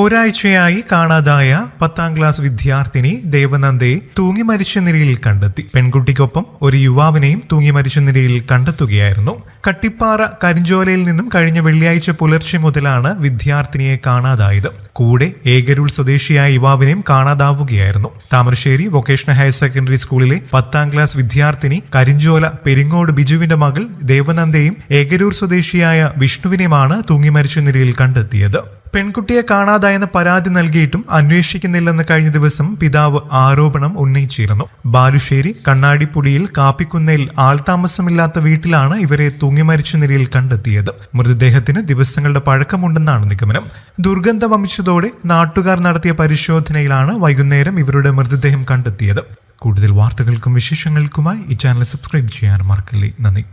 ഒരാഴ്ചയായി കാണാതായ പത്താം ക്ലാസ് വിദ്യാർത്ഥിനി ദേവനന്ദയെ തൂങ്ങി മരിച്ച നിലയിൽ കണ്ടെത്തി. പെൺകുട്ടിക്കൊപ്പം ഒരു യുവാവിനെയും തൂങ്ങി മരിച്ച നിലയിൽ കണ്ടെത്തുകയായിരുന്നു. കട്ടിപ്പാറ കരിഞ്ചോലയിൽ നിന്നും കഴിഞ്ഞ വെള്ളിയാഴ്ച പുലർച്ചെ മുതലാണ് വിദ്യാർത്ഥിനിയെ കാണാതായത്. കൂടെ ഏകരൂൾ സ്വദേശിയായ യുവാവിനെയും കാണാതാവുകയായിരുന്നു. താമരശ്ശേരി വൊക്കേഷണൽ ഹയർ സെക്കൻഡറി സ്കൂളിലെ പത്താം ക്ലാസ് വിദ്യാർത്ഥിനി കരിഞ്ചോല പെരിങ്ങോട് ബിജുവിന്റെ മകൾ ദേവനന്ദയും ഏകരൂർ സ്വദേശിയായ വിഷ്ണുവിനെയുമാണ് തൂങ്ങി മരിച്ച നിലയിൽ കണ്ടെത്തിയത്. പെൺകുട്ടിയെ കാണാതായെന്ന് പരാതി നൽകിയിട്ടും അന്വേഷിക്കുന്നില്ലെന്ന് കഴിഞ്ഞ ദിവസം പിതാവ് ആരോപണം ഉന്നയിച്ചിരുന്നു. ബാലുശ്ശേരി കണ്ണാടിപ്പുടിയിൽ കാപ്പിക്കുന്നയിൽ ആൾതാമസമില്ലാത്ത വീട്ടിലാണ് ഇവരെ തൂങ്ങിമരിച്ച നിലയിൽ കണ്ടെത്തിയത്. മൃതദേഹത്തിന് ദിവസങ്ങളുടെ പഴക്കമുണ്ടെന്നാണ് നിഗമനം. ദുർഗന്ധം വമിച്ചതോടെ നാട്ടുകാർ നടത്തിയ പരിശോധനയിലാണ് വൈകുന്നേരം ഇവരുടെ മൃതദേഹം കണ്ടെത്തിയത്. കൂടുതൽ വാർത്തകൾക്കും വിശേഷങ്ങൾക്കുമായി ഈ ചാനൽ സബ്സ്ക്രൈബ് ചെയ്യാൻ മറക്കല്ലേ. നന്ദി.